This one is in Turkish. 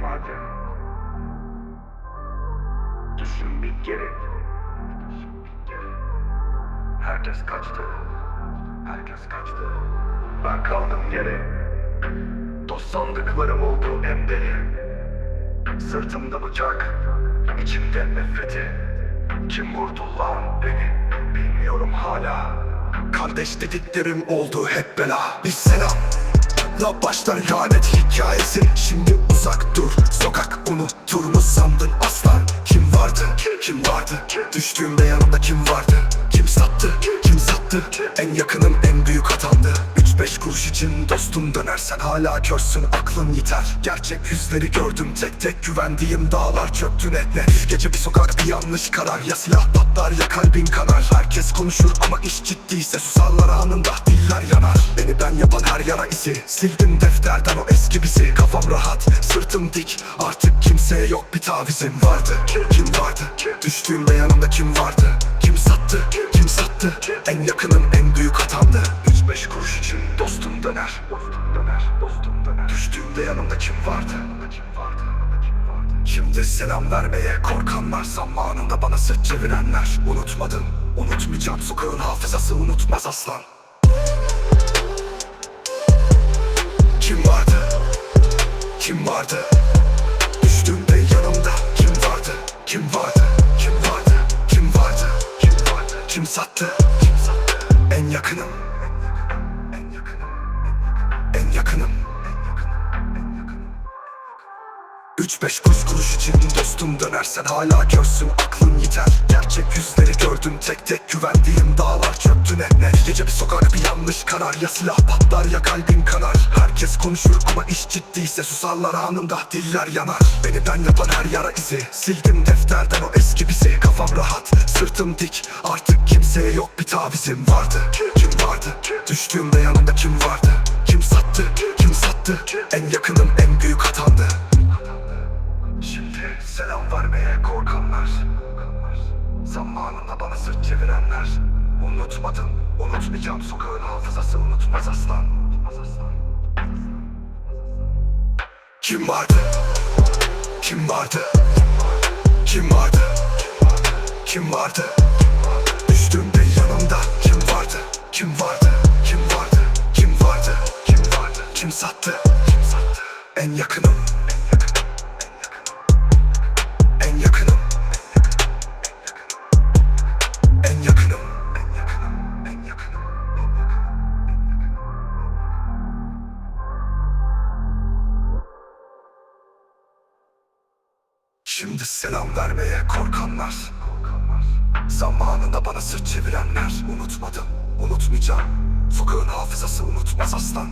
vardı. Düşün bir geri. Herkes kaçtı. Herkes kaçtı. Ben kaldım geri. Dost sandıklarım oldu en deli. Sırtımda bıçak, içimde nefreti. Kim vurdu lan beni bilmiyorum hala. Kardeş dediklerim oldu hep bela. Bir selam. La başlar lanet hikayesi. Şimdi uzak dur Sokak unutur mu sandın aslan? Kim vardı kim vardı? Düştüğümde yanımda kim vardı? Kim sattı kim sattı? En yakınım en büyük hatamdı 3-5 kuruş için dostum dönersen hala körsün aklın yeter Gerçek yüzleri gördüm tek tek güvendiğim dağlar çöktü net net Gece bir sokak bir yanlış karar. Ya silah patlar ya kalbin kanar. Herkes konuşur ama iş ciddiyse susarlar anında diller yanar. Beni ben yapan her yara izi. Sildim defterden o eski bizi. Kafam rahat sırtım dik. Artık kimseye yok bir tavizim vardı. Kim vardı? Düştüğümde yanımda kim vardı? Kim sattı? Kim sattı? En yakınım en büyük hatamdı. 3-5 kuruş için döner Dostum döner dostum döner Düştüğümde yanımda kim vardı Şimdi selam vermeye korkanlar Zamanında bana sırt çevirenler Unutmadım unutmayacağım Sokağın hafızası unutmaz aslan Kim vardı? Kim vardı? Düştüğümde yanımda kim vardı? Kim vardı? Kim vardı? Kim vardı? Kim vardı? Kim sattı? Kim sattı? En yakınım. Üç beş kuruş kuruş için dostum dönersen hala görsün aklın yeter. Gerçek yüzleri gördüm tek tek güvendiğim dağlar çöktü net net Gece bir sokak bir yanlış karar ya silah patlar ya kalbin kanar. Herkes konuşur ama iş ciddiyse susarlar anında diller yanar. Beni ben yapan her yara izi sildim defterden o eski bizi. Kafam rahat sırtım dik artık kimseye yok bir tavizim vardı. Kim vardı? Düştüğümde yanımda kim vardı? Kim sattı? Kim sattı? En yakınım en büyük hatamdı selam vermeye korkanlar Zamanında bana sırt çevirenler Unutmadım, unutmayacağım sokağın hafızası unutmaz aslan Kim vardı? Kim vardı? Kim vardı? Kim vardı? Düştüğümde yanımda kim vardı? Kim vardı? Kim vardı? Kim vardı? Kim vardı? Kim sattı? En yakınım Şimdi selam vermeye korkanlar. Zamanında bana sırt çevirenler. Unutmadım, unutmayacağım. Sokağın hafızası unutmaz aslan